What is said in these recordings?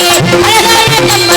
ஆள்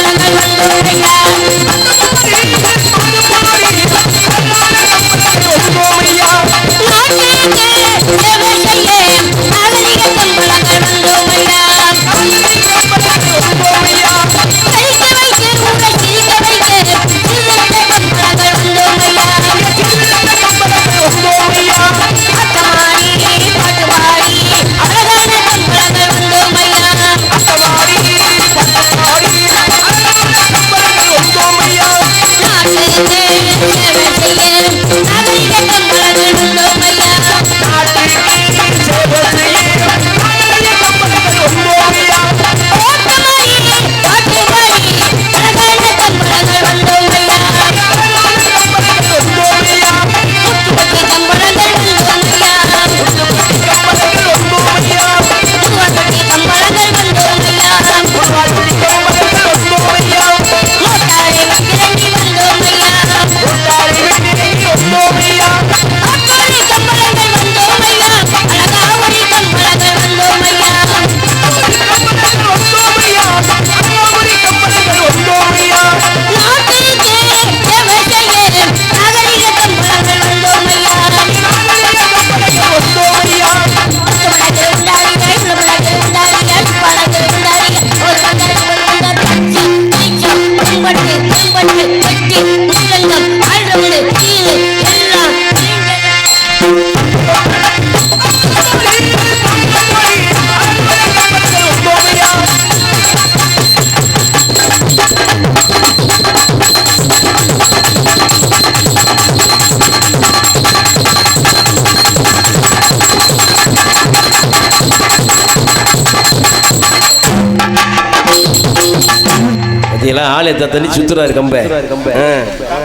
எத்த தண்ணி சுத்துறாரு கம்பை.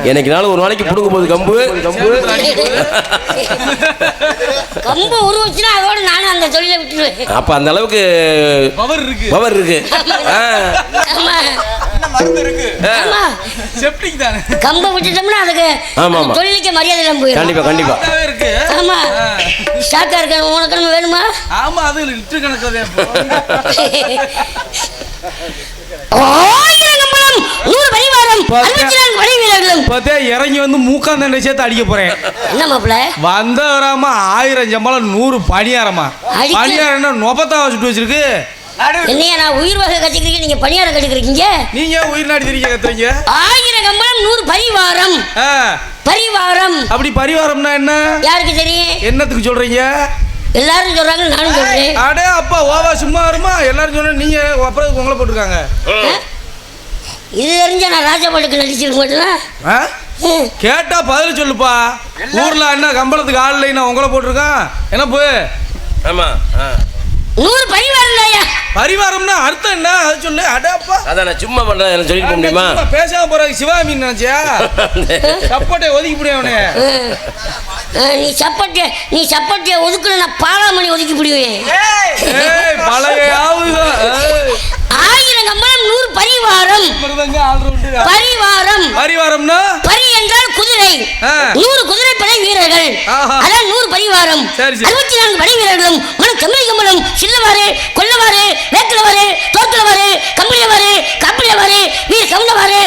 எனக்கு நாள் ஒரு நாளைக்கு பிடுங்கும் போது கம்பு. கம்பு கம்பு உருவச்சுன்னா அதோட நானும் அந்த தொழிலை விட்டுருவேன். அப்ப அந்த அளவுக்கு பவர் இருக்கு. பவர் இருக்கு. கம்பை விட்டுட்டோம்னா அதுக்கு ஆமா, ஆமா. அந்த தொழிலுக்கு மரியாதை இல்லாம போயிடும். கண்டிப்பா கண்டிப்பா. இருக்கு. ஆமா. ஸ்டாக்கா இருக்க உனக்கு வேணுமா? ஆமா அது லிட்டர் கணக்கு நூறு பரிவாரம் அறுபத்தி நான்கு படை வீரர்களும். பார்த்தே இறங்கி வந்து மூக்காந்தண்டை சேர்த்து அடிக்க போறேன். என்ன வந்த வராம ஆயிரம் சம்பளம் நூறு பணியாரமா அடிக்க- பணியாரம் என்ன நொபத்தா சுட்டு வச்சிருக்கு என்னையா நான் உயிர் வகை கட்டிக்கிறீங்க நீங்க பணியாரம் கட்டிக்கிறீங்க? நீங்க உயிர் நாடி திரிக்க கத்துறீங்க? ஆயிரம் கம்பளம் நூறு பரிவாரம். ஆ, பரிவாரம். அப்படி பரிவாரம்னா என்ன? யாருக்கு தெரியும்? என்னத்துக்கு சொல்றீங்க? எல்லாரும் சொல்றாங்க நானும் சொல்றேன். அடே அப்பா ஓவா சும்மா வருமா? எல்லாரும் சொன்ன நீங்க அப்புறம் உங்களை போட்டிருக்காங்க? இது தெரிஞ்சா நான் ராஜபாட்டுக்கு நடிச்சிருக்க மாட்டேனா? ஆ? கேட்டா பதில் சொல்லுப்பா. ஊர்ல என்ன கம்பளத்துக்கு ஆள் இல்லைன்னா உங்களை போட்டிருக்கான். என்ன போய் ஆமா ஆ. நூறு பரிவாரம் இல்லையா? பரிவாரம்னா அர்த்தம் என்ன? அது சொல்லு. அடப்பா அதான் நான் சும்மா பண்றேன். எனக்கு சொல்லிட்டு முடியுமா? சும்மா பேசாம போற சிவாமி நினைச்சியா? சப்போட்டை ஒதுக்கி முடியும் அவனே. நீ சப்போர்ட் நீ சப்போர்ட் ஒதுக்குன நான் பாலாமணி ஒதுக்கி பிடிவேன். ஏய் பழைய ஆவுக ஏய். ஆயிரம் கம்பளம் நூறு பரிவாரம். பரிவாரம். பரிவாரம்னா? பரி என்றால் குதிரை. நூறு குதிரை படை வீரர்கள். அதான் நூறு பரிவாரம். அறுபத்தி நான்கு படை வீரர்களும் மன கம்பளி கம்பளம் சில்லவாறு கொல்லவாறு வேக்கலவாறு தோக்கலவாறு கம்பளியவாறு கம்பளியவாறு வீர் கவுண்டவாறு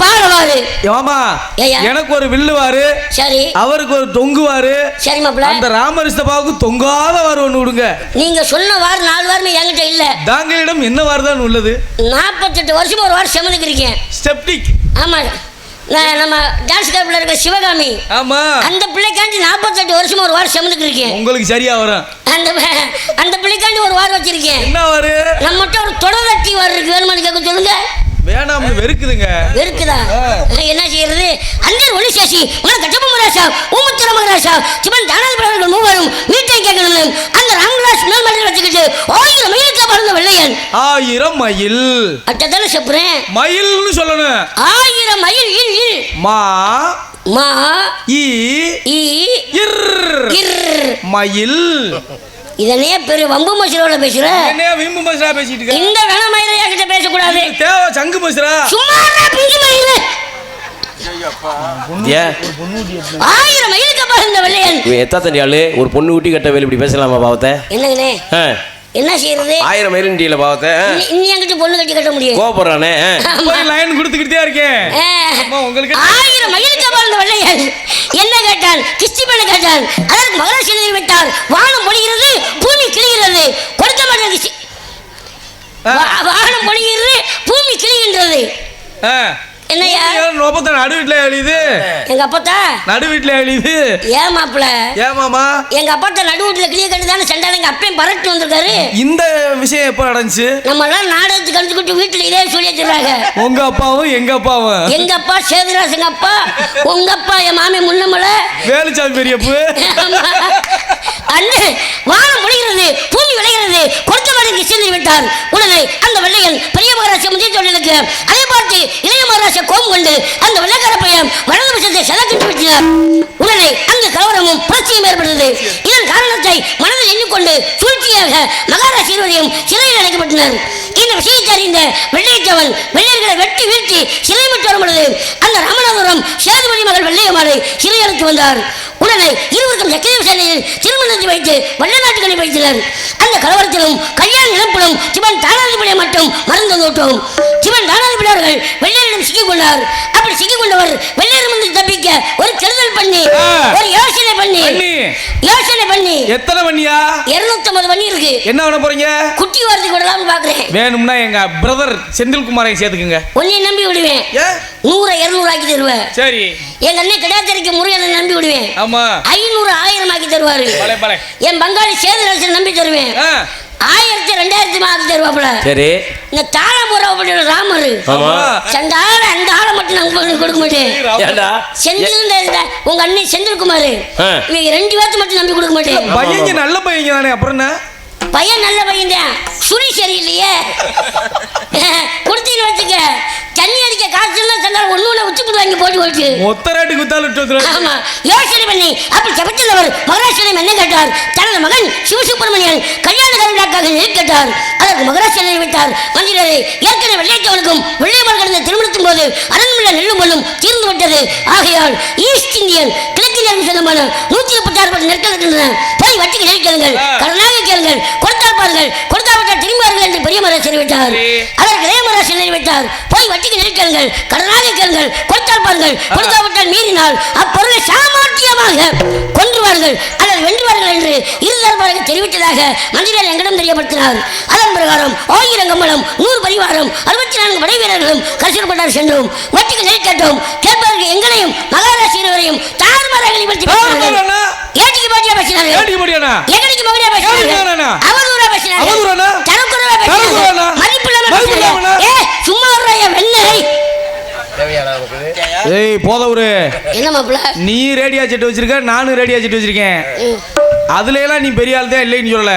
பாலவாறு. ஆமா ஏய்யா. எனக்கு ஒரு வில்லுவாரு சரி. அவருக்கு ஒரு தொங்குவாரு சரி மாப்பிள்ள. அந்த ராமரிஸ்தபாவுக்கு தொங்காத வாரு ஒண்ணு விடுங்க. நீங்க சொன்ன வார நாலு வாரமே என்கிட்ட இல்ல. தாங்களிடம் என்ன வாருதான் உள்ளது? நாற்பத்தெட்டு வருஷமா ஒரு வாரம் செமந்துக்கிறீங்க ஸ்டெப்டிக். ஆமா. நான் நம்ம டான்ஸ் கிளப்ல இருக்க சிவகாமி. ஆமா. அந்த பிள்ளைக்காண்டி நாற்பத்தெட்டு வருஷமா ஒரு வாரம் செமந்துக்கிருக்கேன் உங்களுக்கு சரியா வரும். அந்த அந்த பிள்ளைக்காண்டி ஒரு வாரம் வச்சிருக்கேன். என்ன வாரு நம்மகிட்ட ஒரு தொடரட்டி வாரம் இருக்கு வேணுமான்னு கேட்க சொல்லுங்க. வேணாம்னு வெறுக்குதுங்க. இருக்குதா என்ன செய்யறது? பேசி மன கட்டப்ப மகராசா ஊமுத்திர மகராசா சிவன் தானாதிபதிகள் மூவரும் மீட்டை கேட்கணும் அந்த ராமதாஸ் மேல் மலையில் வச்சுக்கிட்டு ஆயிரம் மைலுக்கு பறந்த வெள்ளையன். ஆயிரம் மயில். அட்டதான செப்புறேன். மயில்னு சொல்லணும். ஆயிரம் மைல் இல் இல். மா மா இ இர். இர். மயில். இதனே பெரிய வம்பு மசிலோட பேசுற? என்ன விம்பு மசுரா பேசிட்டு இருக்க? இந்த வேண மயிலையா கிட்ட பேசக்கூடாது. தேவை சங்கு மசுரா சும்மா பிஞ்சு மயிலு. ஆயிரம் மைலுக்கு பறந்த வெள்ளையன். எத்தா ஆளு ஒரு பொண்ணு ஊட்டி கட்ட வேலை இப்படி பேசலாமா பாவத்தை? என்னங்கண்ணே? ஆ, என்ன செய்யறது? ஆயிரம் மைலுண்டியில பாவத்தை ஆ, இன்னி- இன்னி என்கிட்ட பொண்ணு கட்டி கட்ட முடியும். போய் லைன் கொடுத்துக்கிட்டே இருக்கேன் உங்களுக்கு ஆயிரம் மயிலுக்கு பறந்த வெள்ளையன். என்ன கேட்டான் கிஸ்தி பண்ண கேட்டான் அதற்கு மகராசி எழுதி விட்டார் வானம் பொழிகிறது பூமி கிழிகிறது கொடுக்க மாட்டேன் வானம் பொழிகிறது பூமி கிழிகின்றது ஏன் நோபத்தை நடு வீட்டுல எழுது எங்க அப்பத்தா? நடு வீட்டுல எழுது ஏன் மாப்பிள ஏமாமா எங்க அப்பாட்ட நடுவுல கிளிய கட்டு தானே சண்டால எங்க அப்பையும் பரட்டு வந்திருக்காரு? இந்த விஷயம் எப்ப நடந்துச்சு? நம்ம எல்லாம் நாடகத்துக்கு கழிச்சுக்கிட்டு வீட்டுல இதே சொல்லி வச்சிருக்காங்க. உங்க அப்பாவும் எங்க அப்பாவும் எங்க அப்பா சேதுராஸ் எங்க அப்பா உங்க அப்பா என் மாமி முன்னமலை. வேலுச்சாமி பெரியப்பு. அண்ணே வானம் முடிகிறது பூமி விளைகிறது. கொடுத்த மடங்கு சேர்ந்து விட்டார் உடனே அந்த வெள்ளையன் பெரிய மகாராஜா முதல் தொழிலுக்கு அதை பார்த்து இளைய மகாராஜா கோபம் கொண்டு அந்த வெள்ளக்கார பையன் வலது பட்சத்தை செலக்கிட்டு விட்டார். உடனே அங்கு கலவரமும் புரட்சியும் ஏற்பட்டது. இதன் காரணத்தை மனதில் எண்ணிக்கொண்டு சூழ்ச்சியாக மகாராஜ் இருவரையும் சிறையில் அடைக்கப்பட்டனர். இந்த விஷயத்தை அறிந்த வெள்ளையற்றவன் வெள்ளையர்களை வெட்டி வீழ்த்தி சிலை விட்டு வரும் பொழுது அந்த ராமநாதபுரம் சேதுபதி மகள் வெள்ளையம்மாளை சிலை அழைத்து வந்தார். உடனே இருவருக்கும் சக்கரை திருமணத்தை வைத்து வல்ல நாட்டுகளை வைத்தனர். அந்த கலவரத்திலும் கல்யாண இழப்பிலும் சிவன் தானாதிபதியை மட்டும் மறந்து நோட்டோம் சிவன் தானாதிபதி அவர்கள் வெள்ளையரிடம் சிக்கிக் கொண்டார். அப்படி சிக்கிக் கொண்டவர் வெள்ளையரிடமிருந்து தப்பிக்க ஒரு கெடுதல் பண்ணி. ஒரு யோசனை பண்ணி. யோசனை பண்ணி. எத்தனை பண்ணியா இருநூத்தி ஐம்பது பண்ணி இருக்கு. என்ன பண்ண போறீங்க? குட்டி வரது விடலாம்னு பாக்குறேன் வேணும்னா எங்க பிரதர் செந்தில்குமாரை சேர்த்துக்குங்க. உன்னை நம்பி விடுவேன். நூறை இருநூறு ஆக்கி தருவேன். சரி. எங்க அண்ணன் கிடையாத்திரைக்கு முருகனை நம்பி விடுவேன். ஆமா. ஐநூறு ஆயிரம் ஆக்கி தருவாரு. என் பங்காளி சேதுராசன் நம்பி தருவேன். ஆயிரத்தி ரெண்டாயிரத்தி ஆக்கி தருவாப்புல. சரி. இந்த தாளபுரம் ராமர். ஆமா. சண்டால அந்த ஆளை மட்டும் உங்களுக்கு கொடுக்க மாட்டேன். செந்தில் இந்த உங்க அண்ணன் செந்தில்குமார். இவங்க ரெண்டு பேர்த்து மட்டும் நம்பி கொடுக்க மாட்டேன். பையங்க நல்ல பையங்க தானே அப்புறம் என்ன? பையன் நல்ல பையன் தான். சுழி சரியில்லையே. கொடுத்தீங்கன்னு வச்சுக்க தண்ணி அடிக்க காசு எல்லாம் சொன்னாலும் ஒண்ணு ஒண்ணு உச்சி புது வாங்கி போட்டு போச்சு மொத்த ரேட்டு குத்தாலும் விட்டு வந்துரு. ஆமா யோசனை பண்ணி அப்படி ஜபத்திலவர் மகராசனம் என்ன கேட்டார்? தனது மகன் சிவசுப்பிரமணியன் கல்யாண கருவிழாக்காக கேட்டார்? அதற்கு மகராசனை விட்டார். மந்திரரை ஏற்கனவே வெள்ளைத்தவனுக்கும் வெள்ளையவர் கடந்த திருமணத்தின் போது அரண்மனை நெல்லும் பொண்ணும் தீர்ந்து விட்டது. ஆகையால் ஈஸ்ட் இந்தியன் கிழக்கிந்தியன் சொந்தமான நூத்தி முப்பத்தாறு பட்டு நெற்கள் இருக்கின்றன போய் வட்டிக்கு கேளுங்கள். கடனாக கேளுங்கள். கொடுத்தால் பாருங்கள். கொடுத்தாவிட்டால் திரும்புவார்கள் என்று பெரிய மகராசனை விட்டார் அதற்கு இளைய மகராசனை விட்டார் போய் வட்டிக்கு நெருக்கங்கள் கடனாக கேளுங்கள் கொடுத்தால் பாருங்கள் கொடுக்காவிட்டால் மீறினால் அப்பொருளை சாமர்த்தியமாக கொன்றுவார்கள் அல்லது வென்றுவார்கள் என்று இருதரப்பாக தெரிவித்ததாக மந்திரியார் எங்களிடம் தெரியப்படுத்தினார். அதன் பிரகாரம் ஆயிரம் கம்பளம் நூறு பரிவாரம் அறுபத்தி நான்கு படை வீரர்களும் கரிசல்பட்டார் சென்றோம். வட்டிக்கு நெல் கேட்டோம். கேட்பதற்கு எங்களையும் மகாராஷ்டிர இருவரையும் தாறுமாறாக. ஏட்டிக்கு போட்டியா. அவதூறா? தரக்குறைவா மதிப்பில்லாம ஏ சும்மா ஏய் போதவரு என்ன நீ ரேடியா செட்டு வச்சிருக்க நானும் ரேடியா செட்டு வச்சிருக்கேன். அதுல எல்லாம் நீ பெரிய ஆள் தான் இல்லைன்னு சொல்லல.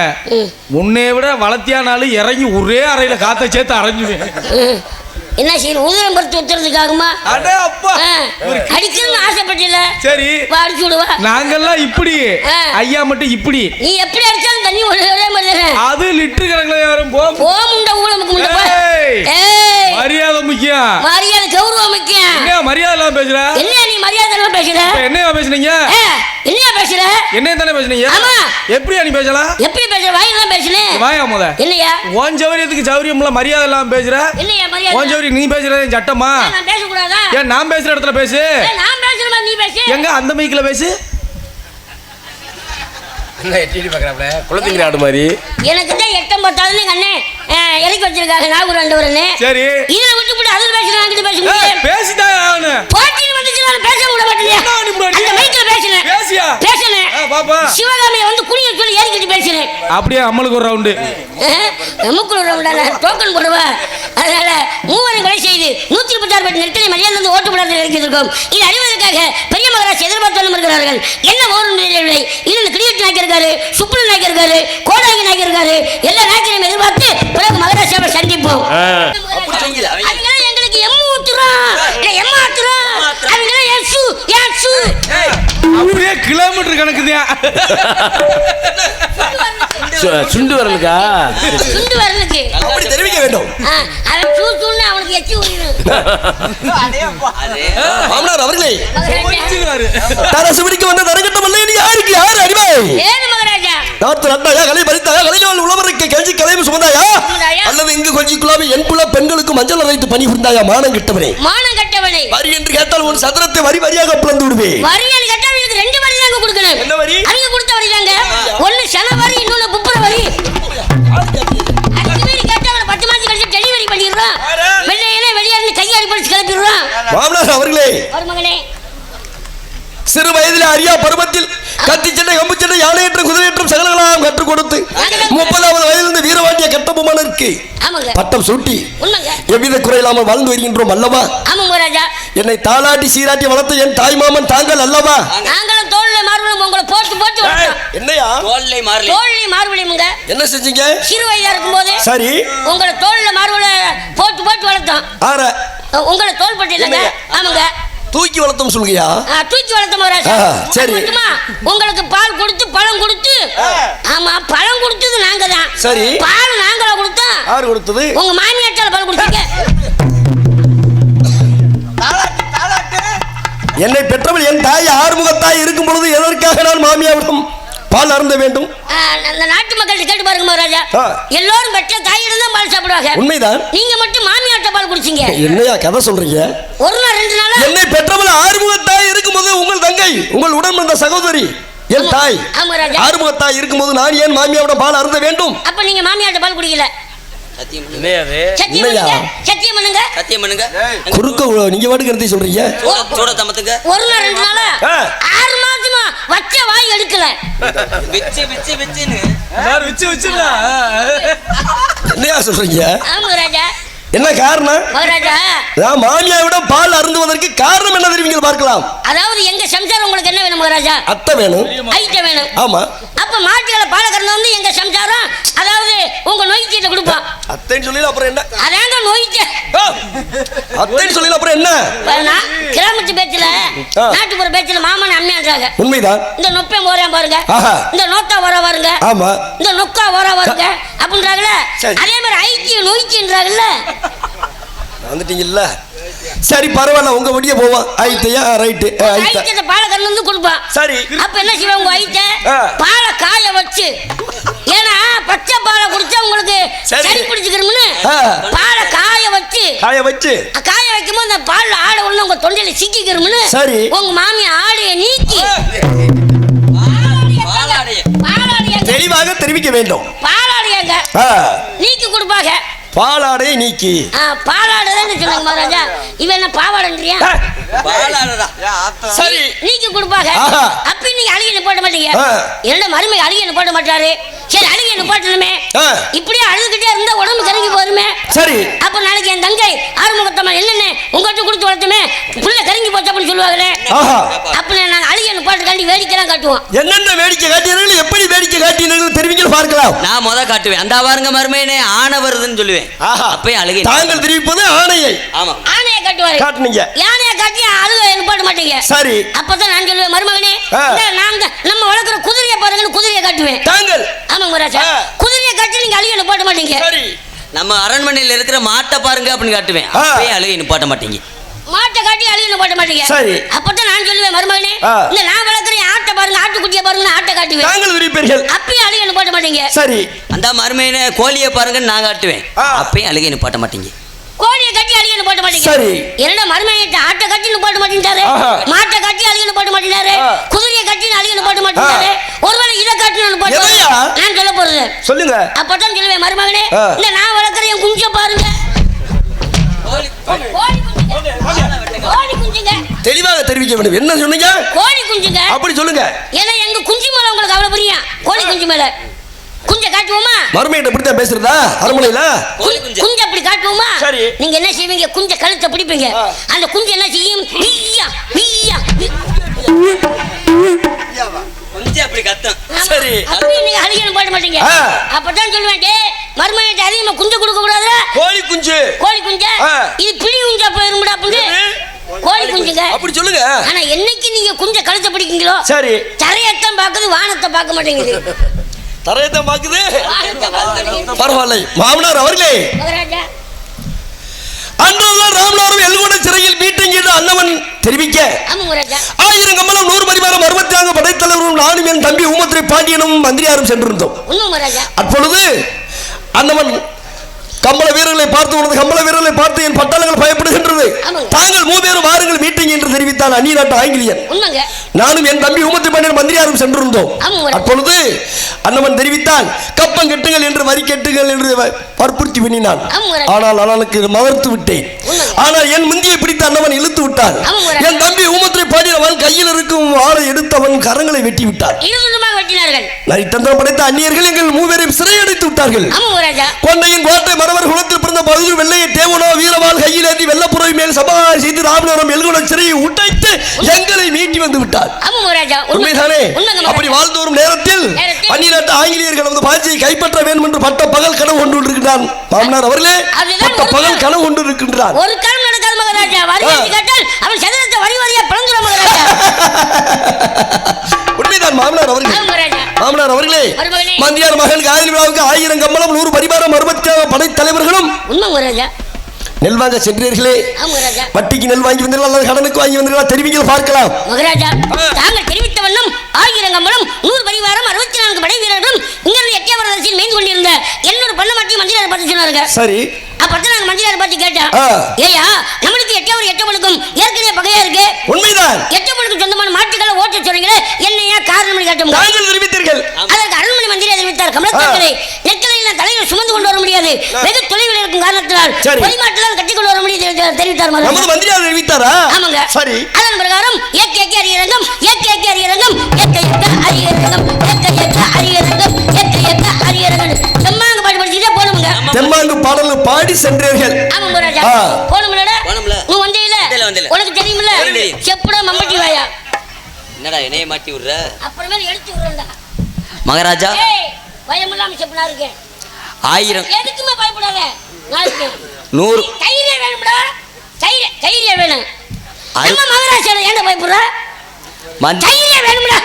உன்னை விட வளர்த்தியானாலும் இறங்கி ஒரே அறையில காத்த சேர்த்து அரைஞ்சுவேன். என்ன செய்யணும்? உதிரம் பொறுத்து ஊத்துறதுக்காகுமா? அடே அப்பா! ஆ, அடிக்கணும்னு ஆசைப்பட்டில சரி. அடிச்சு விடுவா நாங்கெல்லாம் இப்படி. ஐயா மட்டும் இப்படி. நீ எப்படி அடிச்சாலும் தண்ணி ஒரே மாதிரி அது லிட்டர் கணக்குல வரும். போ. போ முண்டை ஊழமுக்கு முண்டை மரியாதை முக்கியம். மரியாதை கௌரவம் முக்கியம். என்ன மரியாதை இல்லாம பேசுற? என்ன நீ மரியாதை இல்லாம பேசுற என்னையா பேசுனீங்க? என்னையா பேசுற? என்னைய தானே பேசுனீங்க? ஆமா. எப்படியா நீ பேசலாம் எப்படி பேசுற? வாயெல்லாம் பேசுனேன் வாயா முத. என்னையா? உன் சௌரியத்துக்கு சௌரியம்ல மரியாதை இல்லாம பேசுற? என்னையா உன் மரியாதை சௌரியம் நீ பேசுறது சட்டமா? ஏன் நான் பேசக்கூடாதா? ஏன் நான் பேசுற இடத்துல பேசு? ஏய், நான் பேசுற மாதிரி நீ பேசு. எங்க அந்த மைக்ல பேசு? குளத்துங்கிற ஆடு மாதிரி. எனக்கு தான் எட்டம் பத்தாவது இறக்கி வச்சிருக்காங்க நாகூர் சரி. இதுல விட்டு போட்டு அதில் பேசிதான் வந்துச்சு நான் பேச விட மாட்டேன் என்ன நீ முன்னாடி? அந்த மைக்கில் பேசினேன். பேசியா? பேசினேன். ஆ, பாப்பா. சிவகாமியை வந்து குனிய சொல்லி ஏறிக்கிட்டு பேசுறேன் அப்படியே அம்மளுக்கு ஒரு ரவுண்டு முக்குள்ள டோக்கன் போடுவா? அதனால மூவரை கொலை செய்து நூத்தி முப்பத்தாறு பேர் நெருக்கடி மரியாதை ஓட்டு போடாத இருக்கிறோம் இது அறிவதற்காக பெரிய மகராஜ் எதிர்பார்த்து இருக்கிறார்கள். என்ன ஓரும் தெரியவில்லை இன்னும் கிரியேட் நாயக்கர் இருக்காரு சுப்ரு நாயக்கர் இருக்காரு கோடாங்கி நாயக்கர் இருக்காரு. எல்லா நாயக்கரையும் எதிர்பார்த்து பிறகு மகராஜாவை சந்திப்போம். அப்படியே கிலோமீட்டர் கணக்குதான் சு- சுண்டு வரலுக்கா? சுண்டு வரலுக்கு. அப்படி தெரிவிக்க வேண்டும். அவன் சூ சூன்னு அவனுக்கு எச்சி ஊறிடும் மாமனார் அவர்களே தரசு பிடிக்க வந்த தரங்கட்டம் அல்ல நீ யாருக்கு யாரு அறிவை ஏது மகராஜா நாத்து நட்டாயா கலை பறித்தாயா கலைஞர்கள் உழவருக்கு கஞ்சி கலையும் சுமந்தாயா? அல்லது இங்கு கொஞ்சம் குழாவி என் குல பெண்களுக்கு மஞ்சள் அரைத்து பணி புரிந்தாயா மானம் கிட்டவனே? மானம் கட்டவனை. வரி என்று கேட்டால் உன் சதுரத்தை வரி வரியாக பிளந்து விடுவேன். வரியாளி கட்டவனுக்கு ரெண்டு வரி தாங்க கொடுக்கணும். என்ன வரி? அவங்க கொடுத்த வரி தாங்க. ஒண்ணு சென வரி இன்னொன்னு புப்புற வரி. அதுக்கு மீறி கேட்டவனை பத்து மாசம் கழிச்சு டெலிவரி பண்ணிடுறோம் வெள்ளையில வெளியே இருந்து கையாடி படிச்சு கிளப்பிடுறோம் மாமனார் அவர்களே சிறு வயதில் அறியா கத்தி சண்டை கம்பு சண்டை யானையற்றம் குதிரையற்றம் சகலங்களாம் கற்றுக் கொடுத்து முப்பதாவது வயதிலிருந்து வீரவாண்டிய கட்டபொம்மனுக்கு ஆமாங்க. பட்டம் சூட்டி எவ்வித குறையில்லாமல் வாழ்ந்து வருகின்றோம் அல்லவா? என்னை தாளாட்டி சீராட்டி வளர்த்த என் தாய் மாமன் தாங்கள் அல்லவா? நாங்களும் தோல்ல மார்பலம் உங்களை போட்டு போட்டு வளர்த்தோம். என்னையா? என்ன செஞ்சீங்க? சிறு வயதா இருக்கும்போது சரி. உங்களை தோல்ல மார்பல போட்டு போட்டு வளர்த்தோம். உங்களை தோல் ஆமாங்க. தூக்கி வளர்த்தோம் சொல்லுங்கயா ஆ, தூக்கி வளர்த்த மகாராஜா. சரி. உங்களுக்கு பால் கொடுத்து பழம் கொடுத்து ஆமா பழம் கொடுத்தது நாங்க தான் சரி. பால் நாங்களா கொடுத்தோம் யாரு கொடுத்தது? உங்க மாமியாட்டால பால் கொடுத்தீங்க. என்னை பெற்றவள் என் தாய் ஆறுமுகத்தாய் இருக்கும் பொழுது எதற்காக நான் மாமியாவிடம் பால் அருந்த வேண்டும்? நாட்டு மக்கள்கிட்ட கேட்டு பாருங்க மகாராஜா. எல்லாரும் பெற்ற தாயிடம் தான் பால் சாப்பிடுவாங்க. உண்மைதான். நீங்க மட்டும் மாமியாட்ட பால் குடிச்சீங்க என்னையா கதை சொல்றீங்க? ஒரு நாள் ரெண்டு நாளா? என்னை பெற்றவள் ஆறுமுகத்தாய் இருக்கும்போது உங்கள் தங்கை உங்கள் உடன் வந்த சகோதரி என் தாய். ஆறுமுகத்தாய் இருக்கும்போது நான் ஏன் மாமியாவிடம் பால் அருந்த வேண்டும்? அப்ப நீங்க மாமியாட்ட பால் குடிக்கல. சத்தியம் பண்ணுங்க. என்னையாது சத்தியம் இல்லையா? பண்ணுங்க சத்தியம் பண்ணுங்க. சத்தியம் பண்ணுங்க. குறுக்க நீங்க வாட்டுக்கு சொல்றீங்க? ஒரு நாள் ரெண்டு நாளா. ஆறு மாசமா வச்ச வாய் எடுக்கல. விச்சு விச்சு விச்சுன்னு. வச்சு வச்சுடா என்னையா சொல்றீங்க? ஆமா ராஜா. என்ன காரணம்? நான் மாமியாவிடம் பால் அருந்துவதற்கு காரணம் என்ன தெரிவிங்கள் பார்க்கலாம். அதாவது எங்க சம்சாரம் உங்களுக்கு என்ன வேணும் மகாராஜா. அத்தை வேணும். ஐட்டம் வேணும். ஆமா. அப்ப மாட்டுகளை பால கறந்து வந்து எங்க சம்சாரம்? அதாவது உங்க நோய்க்கிட்ட கொடுப்போம் அத்தைன்னு சொல்லல அப்புறம் என்ன? அதாங்க நோய்க்க ஆ! அத்தைன்னு சொல்லல அப்புறம் என்ன? கிராமத்து பேச்சுல. நாட்டுப்புற பேச்சுல மாமன் அம்மையான்றாங்க உண்மைதான். இந்த நொப்பை ஓரம் பாருங்க. இந்த நோத்தா ஓர பாருங்க. ஆமா. இந்த நொக்கா ஓர பாருங்க. அப்படின்றாங்கல்ல. அதே மாதிரி ஐக்கிய நோய்க்கின்றாங்கல்ல வந்துட்டீங்கல்ல. சரி பரவாயில்ல உங்க வழியே போவோம் ஐத்தையா ரைட்டு ஐத்த. பாலை கறந்து வந்து கொடுப்பான் சரி. அப்ப என்ன செய்வாங்க உங்க ஐட்ட ஆ. பாலை காய வச்சு. ஏன்னா பச்சை பாலை குடிச்சா உங்களுக்கு சரி. ஆ. பாலை பாலை காய வச்சு. காய வச்சு. காய வைக்கும்போது அந்த பால்ல ஆடை ஒண்ணு உங்க தொண்டையில சிக்கிக்கிறோம்னு சரி. உங்க மாமி ஆடைய நீக்கி. தெளிவாக தெரிவிக்க வேண்டும். பாலாடையங்க நீக்கி கொடுப்பாங்க. பாலாடை நீக்கி. சொன்னாங்க மகாராஜா. இவன் என்ன பாவாடன்றியா? சரி. நீக்கி கொடுப்பாங்க. ஆஹா. அப்ப நீங்க அழுகி நிப்பாட்ட மாட்டீங்க. என்னோட மருமை அழுகி நிப்பாட்ட மாட்டாரு. சரி அழுகி நிப்பாட்டணுமே. இப்படியே அழுதுகிட்டே இருந்தா உடம்பு கருங்கி போருமே சரி. அப்ப நாளைக்கு என் தங்கை ஆறுமுகத்தம்மா என்னென்ன உங்கள்கிட்ட கொடுத்து வளர்த்துமே புள்ள கருங்கி போச்சு அப்படின்னு சொல்லுவாங்களே அப்ப நிப்பாட்டுக்காண்டி வேடிக்கைலாம் காட்டுவோம் என்னென்ன வேடிக்கை காட்டினீர்கள் எப்படி வேடிக்கை காட்டினீர்கள் தெரிவிங்கள் பார்க்கலாம் நான் முத காட்டுவேன். அந்த பாருங்க மருமையனே ஆன வருதுன்னு சொல்லுவேன். ஆஹா. அப்பயே அழுகை தாங்கள் தெரிவிப்பது ஆணையை. ஆமா. ஆனையை காட்டுவாரு. காட்டுனீங்க. யானையை காட்டி அழுக நிப்பாட்ட மாட்டீங்க. சரி. அப்பதான் நான் சொல்லுவேன் மருமகனே நாங்க நம்ம வளர்க்குற குதிரையை பாருங்கன்னு குதிரையை காட்டுவேன். தாங்கள். ஆமாங்க மராஜா. குதிரையை காட்டி நீங்க அழுகி நிப்பாட்ட மாட்டீங்க. சரி. நம்ம அரண்மனையில இருக்கிற மாட்டை பாருங்க அப்படின்னு காட்டுவேன். அப்பயே அழுகை நிப்பாட்ட மாட்டீங்க. மாட்டை காட்டி அழுகி நிப்பாட்ட மாட்டீங்க. சரி. அப்பதான் நான் சொல்லுவேன் மருமகனே. இந்த நான் வளர்க்குற ஆட்டை பாருங்க ஆட்டுக்குட்டியை பாருங்க ஆட்டை காட்டுவேன். தாங்கள் விரிப்பீர்கள் அப்பயும் அழுகி நிப்பாட்ட மாட்டீங்க. சரி. அந்த மருமையனே கோழியை பாருங்கன்னு நான் காட்டுவேன். ஆ. அப்பயே அழுகை நிப்பாட்ட மாட்டீங்க. கோழியை கட்டி அழுகி நிப்பாட்ட மாட்டீங்க. சரி. என்னடா மருமகிட்ட ஆட்டை கட்டி நிப்பாட்ட மாட்டேங்கிறாரு. மாட்டை கட்டி அழுகி நிப்பாட்ட மாட்டேங்கிறாரு. குதிரையை கட்டி அழுகி நிப்பாட்ட மாட்டேங்கிறாரு ஒருவேளை இதை கட்டி நிப்பாட்ட எதையா? நான் சொல்ல போறது. சொல்லுங்க. அப்பதான் சொல்லுவேன் மருமகனே. இந்த நான் வளர்க்குற என் குஞ்ச பாருங்க. தெளிவாக தெரிவிக்க வேண்டும். என்ன சொன்னீங்க? கோழி குஞ்சுங்க. அப்படி சொல்லுங்க. ஏன்னா எங்க குஞ்சு மேல உங்களுக்கு அவ்வளவு புரியும். கோழி குஞ்சு மேல. குஞ்ச காட்டுவோமா? மருமையிட்ட இப்படித்தான் பேசுறதா? அரண்மனையில குஞ்சு குஞ்சு. அப்படி காட்டுவோமா? சரி. நீங்க என்ன செய்வீங்க? குஞ்ச கழுத்தை பிடிப்பீங்க. அந்த குஞ்சு என்ன செய்யும்? வீயா வீயா. கொஞ்சம் அப்படி கத்தம். சரி. அப்படியே நீங்க அதிகம் போட மாட்டீங்க. அப்பதான் சொல்லுவேன் டே மருமகிட்ட அதிகமா குஞ்சு கொடுக்க கூடாது கோழி குஞ்சு. கோழி குஞ்ச. இது பிடி குஞ்சா போயிருமுடா அப்படின்னு கோழி குஞ்சுங்க அப்படி சொல்லுங்க. ஆனா என்னைக்கு நீங்க குஞ்ச கழுத்தை பிடிக்கீங்களோ சரி. தரையத்தான் பாக்குது வானத்தை பார்க்க மாட்டேங்குது. தரையத்தான் பாக்குது பரவாயில்லை. மாமனார் அவர்களே. அன்றுதான் ராமநாதம் எல்கோட சிறையில் மீட்டிங் என்று அன்னவன் தெரிவிக்க. ஆயிரம் கம்பளம் நூறு பரிமாறம் அறுபத்தி நான்கு படைத்தலைவரும் நானும் என் தம்பி ஊமத்திரை பாண்டியனும் மந்திரியாரும் சென்றிருந்தோம். அப்பொழுது அந்தவன் கம்பள வீரர்களை பார்த்து உனது கம்பள வீரர்களை பார்த்து என் பட்ட பயப்படுகின்றது ஆமாங்க. தாங்கள் மூவேரும் வாருங்கள் மீட்டிங் தெரிவித்தான் அந்நிய நாட்டு ஆங்கிலியன் நானும் என் தம்பி ஊமத்தி பாண்டியன் மந்திரியாரும் சென்றிருந்தோம். அப்பொழுது அன்னவன் தெரிவித்தான் கப்பம் கட்டுங்கள் என்று வரி கட்டுங்கள் என்று வற்புறுத்தி பண்ணினான். ஆனால் அவனுக்கு மறுத்து விட்டேன். ஆனால் என் முந்தியை பிடித்து அன்னவன் இழுத்து விட்டான். என் தம்பி ஊமத்திரை பாண்டியவன் கையில் இருக்கும் ஆளை எடுத்தவன் கரங்களை வெட்டி விட்டான். நரித்தந்திரம் படைத்த அந்நியர்கள் எங்கள் மூவரையும் சிறையடைத்து விட்டார்கள். கொண்டையின் கோட்டை மரவர் குலத்தில் பிறந்த பகுதியில் வெள்ளையை தேவனோ வீரவாள் கையில் ஏந்தி வெள்ளப்புறவை மேல் சமாளி செய்து ராமநாதம் எல்குண சிறையை உடைத்து எங்களை மீட்டி வந்து விட்டார். உண்மைதானே? அப்படி மகாராஜா. வாழ்ந்து வரும் நேரத்தில் பன்னிரண்டு ஆங்கிலேயர்கள் வந்து பாய்ச்சியை கைப்பற்ற வேண்டும் என்று பட்ட பகல் கனவு கொண்டு இருக்கின்றான். மாமனார் அவர்களே பட்ட பகல். கனவு கொண்டு இருக்கின்றான். ஒரு காலம் நடக்காது மகாராஜா. வரி கேட்டால் அவன் சதுரத்தை வரி வரியா பிளந்துடும் மகாராஜா. உண்மைதான் மாமனார் அவர்களே. மாமனார் அவர்களே. மந்தியார் மகன் காதல் விழாவுக்கு ஆயிரம் கம்பளம் நூறு பரிமாறம் அறுபத்தி ஆறு படைத்தலைவர்களும் உண்மை நெல் வாங்க சென்றீர்களே வட்டிக்கு நெல் வாங்கி வந்தீர்களா? கடனுக்கு வாங்கி வந்தீர்களா? தெரிவிங்கள் பார்க்கலாம். மகாராஜா தாங்கள் தெரிவித்த வண்ணம் ஆயிரம் கம்பளம் நூறு பரிவாரம் அறுபத்தி நான்கு படை வீரர்களும் இங்கிருந்து எட்டியவரசில் மேய்ந்து கொண்டிருந்த என்னோட பண்ணமாட்டி மந்திரியார் பார்த்து சொன்னாருங்க. சரி. அப்பதான் நாங்க மந்திரியார் பார்த்து கேட்டோம் ஆ. ஏயா நம்மளுக்கு எட்டியவர் எட்டவனுக்கும் ஏற்கனவே பகையா இருக்கு. உண்மைதான். எட்டவனுக்கு சொந்தமான மாட்டுக்களை ஓட்ட சொல்றீங்களே என்னையா காரணம் கேட்டோம். தெரிவித்தீர்கள். அதற்கு அருள்மணி மந்திரி தெரிவித்தார் கமலத்தாக்களை நெற்கலையில் தலையில் சுமந்து கொண்டு முடியாது வெகு தொலைவில் இருக்கும் காரணத்தினால். பொய்மாட்டெல்லாம் கட்டி கொண்டு வர முடியாது என்று தெரிவித்தார் மகாராஜா. நமது மந்திரியார் தெரிவித்தாரா? ஆமாங்க. சரி. அதன் பிரகாரம் ஏக்க ஏக்க அரியரங்கம் ஏக்க ஏக்க அரியரங்கம் ஏக்க ஏக்க அரியரங்கம் ஏக்க ஏக்க அரியரங்கம் ஏக்க ஏக்க அரியரங்கம் செம்மாங்க பாட்டு படிச்சுட்டே போனோமுங்க தெம்மாங்கு பாடல் பாடி சென்றீர்கள். ஆமா மகாராஜா ஆ. போனோம்லடா போனோம்ல. நீ வந்தீல வந்தேல, வந்தேல. உனக்கு தெரியுமில்ல? தெரியும், தெரியும். செப்புடா மம்பட்டி வாயா? என்னடா என்னைய மாட்டி விடுற? அப்புறமேல எடுத்து விடுறா மகாராஜா. ஏய் பயமில்லாம செப்புனா இருக்கேன். ஆயிரம். எதுக்குமே பயப்படாத? நூறு. தைரியம் வேணும்டா. தைரியம் தைரியம் வேணும். அது- நம்ம மகாராஷ்டிரா ஏன்டா பயப்படுற? தைரியம் வேணும்டா.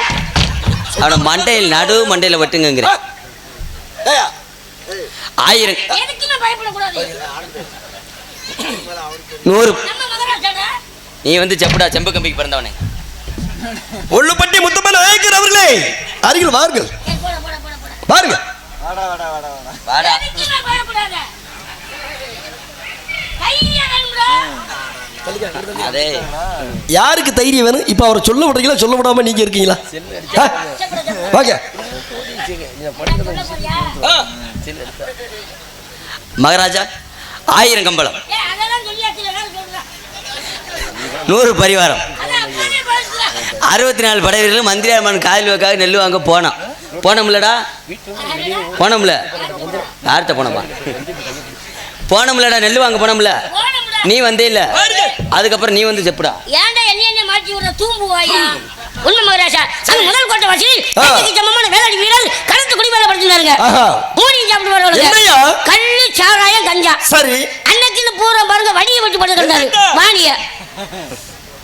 அவன மண்டையில் நடு மண்டையில வெட்டுங்கிற ஆயிரம். எதுக்குமே பயப்படக்கூடாது? நூறு. நீ வந்து செப்புடா செம்பு கம்பிக்கு பிறந்தவனே. ஒள்ளுப்பட்டி முத்தம்மன் நாயக்கர் அவர்களே. அருகில் வாருங்கள். ஏய், வாடா பயப்படாத. யாருக்கு தைரியம் வேணும்? இப்ப அவரை சொல்ல விடுறீங்களா? சொல்ல விடாம நீங்க இருக்கீங்களா? போறியா? மகாராஜா ஆயிரம் கம்பளம். நூறு பரிவாரம். அறுபத்தி நாலு படை வீரர்கள் மந்திரியார்மன் காதல் வைக்காக நெல் வாங்க போனோம் போனோம்லடா. போனோம்ல. யார்கிட்ட போனோமா போனோம்லடா நெல் வாங்க போனோம்ல. நீ வந்தே இல்ல. அதுக்கப்புறம் நீ வந்து செப்புடா. ஏன்டா என்னைய என்னைய மாட்டி விடுற? தூம்பு வாயா உண்மை மகாராஜா அந்த முதல் கோட்டை. கட்சிக்கு சமமான வேளாண் வீரர் கலந்து குடிமேல படுத்திருந்தாருங்க ஆஹா. மூணு சாப்பிட்டு வரவங்க? கள்ளு சாராயம் கஞ்சா. சரி. அன்னைக்கு பூரா பாருங்க வடியை வச்சு படுத்திருந்தாரு வாணிய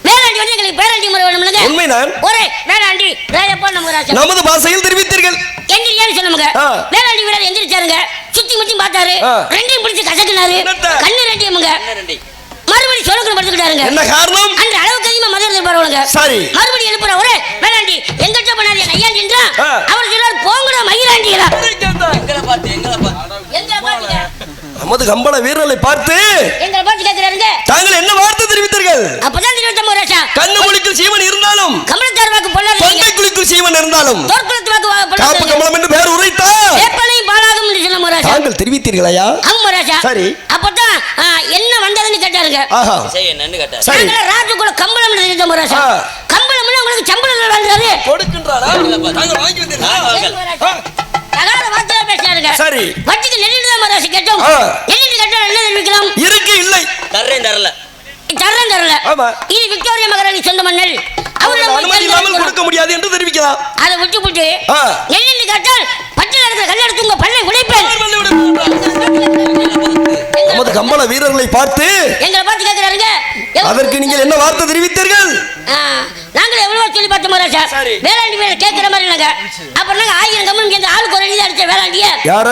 வேளாண்டி வந்து எங்களுக்கு பேராண்டி முறை வேணும்லங்க. உண்மைதான். ஒரே எப்போ நம்ம ராஜா? நமது பாசையில் தெரிவித்தீர்கள். எந்திரியான்னு சொல்லுங்க ஆ. வேளாண்டி வீரர் எந்திரிச்சாருங்க. சுத்தி முத்தி பார்த்தாரு. ரெண்டையும் பிடிச்சு கசக்குனாரு? கண்ணு ரெண்டியமுங்க மறுபடி சொலக்குன்னு படுத்துக்கிட்டாருங்க. என்ன காரணம்? அன்று அளவுக்கு அதிகமா மது எடுத்து பாருங்க சரி. மறுபடி எழுப்புற ஒரே வேளாண்டி எங்கிட்ட பண்ணாது நையாண்டின்றா ஆ. அவர் சொன்னார் போங்கடா மயிலாண்டிகளா. எங்களை பார்த்து எங்களை பார்த்து. நமது கம்பள வீரர்களை பார்த்து எங்களை பார்த்து கேட்கிறாருங்க தாங்கள் என்ன வார்த்தை தெரிவித்தீர்கள்? அப்பதான் இருபத்தொன்பது வருஷம் கண்ணு முழிக்கும் சீவன் இருந்தாலும் கமலத்தார் வாக்கு தொண்டை குளிக்கும் சீவன் இருந்தாலும் தோற்குளத்து வாக்கு காப்பு கமலம் என்று பெயர் உரைத்தா வேப்பனையும் பாலாகும் என்று சொன்ன மகாராஜா தாங்கள் தெரிவித்தீர்களையா ஆமா மகாராஜா சரி. அப்பதான் என்ன வந்ததுன்னு கேட்டாருங்க. ஆஹா. சரி என்னன்னு கேட்டார். சரி. நாங்களாம் ராஜுக்குள்ள கம்பளம் தெரிவித்த. கம்பளம்னா உங்களுக்கு சம்பளம் கொடுக்கின்றாரா? வாங்கி வந்தீர்களா பேசினாருங்க சரி. வட்டிக்கு நெல்லிட்டு தான் மராசி கேட்டோம். நெல்லிட்டு கேட்டோம் என்ன தெரிவிக்கலாம் இருக்கு இல்லை. தர்றேன் தரல. தரேன் தரல. ஆமா. இது விக்டோரியா மகாராணி சொந்த அனுமதி இல்லாமல் கொடுக்க முடியாது என்று தெரிவிக்கலாம் அதை விட்டு விட்டு. நெல்லிட்டு கேட்டால் பட்டில் இருக்கிற கல்லெடுத்து உங்க பல்லை உடைப்பேன். நமது கம்பள வீரர்களை பார்த்து எங்களை பார்த்து கேட்கிறாருங்க. அதற்கு நீங்கள் என்ன வார்த்தை தெரிவித்தீர்கள்? ஆ, நாங்களும் எவ்வளவோ சொல்லி பார்த்தோம் மகாராஜா. வேளாண்டி பேர் கேட்கிற மாதிரி இல்லைங்க. அப்புறம் நாங்க ஆயிரம் கம்மன் சேர்ந்து ஆளுக்கு ஒரு அடி அடிச்ச வேளாண்டிய. யார?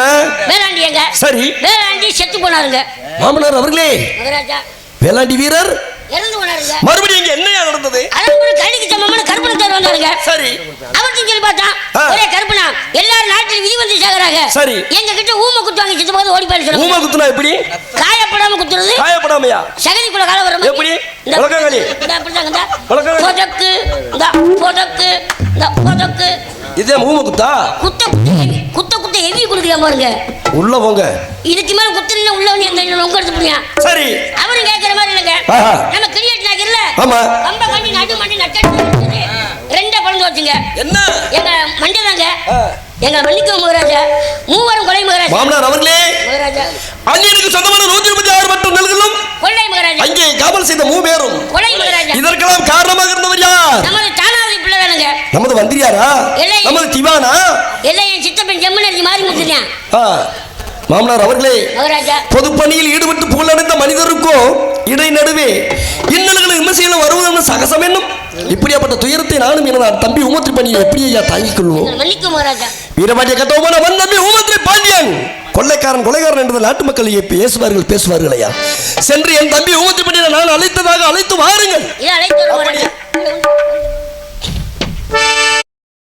வேளாண்டி எங்க சரி. வேளாண்டி செத்து போனாருங்க. மாமனார் அவர்களே. மகாராஜா. வேளாண்டி வீரர்? இறந்து போனாருங்க மறுபடியும் இங்க என்னையா நடந்தது? பிறகு கல்விக்கு சமமான கருப்பண தேர் வந்தாருங்க. சரி. அவர்கிட்ட சொல்லி பார்த்தான் ஆ. ஒரே கருப்பனா எல்லாரும் நாட்டில் விதி வந்து சாகுறாங்க சரி. எங்க கிட்ட ஊமை குத்துவாங்க சித்த போது ஓடி போயிரு ஊம குத்துனா எப்படி? காயப்படாம குத்துறது. காயப்படாமையா? சகதி குல காலம் வரும் எப்படி? உலகங்களி. உலகங்களி. போதக்கு இந்த போதக்கு இந்த போதக்கு. இதே ஊம குத்தா? குத்த குத்த ஹெவி குடுக்குறேன் பாருங்க. உள்ள போங்க. இதுக்கு மேல குத்துறீங்க உள்ள வந்து எந்த உங்க எடுத்து போறியா? சரி. அவரும் கேட்கிற மாதிரி இல்லைங்க. நம்ம கிரிக்கெட் நாக்கர்ல ஆமா. கம்ப கண்டி நடு மண்டி நட்டு ரெண்டே பழந்து வச்சுங்க என்ன? எங்க மண்டை தாங்க. எங்களை மன்னிக்க மகாராஜா மூவரும் கொலை மகாராஜா. மாமனார் அவர்களே. மகாராஜா. அங்கே எனக்கு சொந்தமான நூற்றி இருபத்தி ஆறு மற்றும் நெல்களும் அங்கே காவல் செய்த மூவேரும் கொலை மகாராஜா இதற்கெல்லாம் காரணமாக இருந்தவர் யார்? நமது வந்திரியாரா இல்லை. நமது திவானா? எல்லாம் என் சித்தப்பன் ஜெம்மனர்ஜி மாறி ஆ, மாமனார் அவர்களே பொதுப்பணியில் ஈடுபட்டு புகழடைந்த மனிதருக்கும் இடை நடுவே இன்னல்கள் விமர்சையில் வருவதென்று சகசம் என்னும்? இப்படியாப்பட்ட துயரத்தை நானும் என தம்பி உமத்திரி பணியை எப்படி ஐயா தாங்கிக் கொள்வோம். வீரபாண்டிய கட்டவுமான வன் தம்பி உமத்திரி பாண்டியன். கொள்ளைக்காரன் கொலைகாரன் என்று நாட்டு மக்கள் பேசுவார்கள் பேசுவார்கள் ஐயா சென்று என் தம்பி உமத்திரி பணியை நான் அழைத்ததாக அழைத்து வாருங்கள்.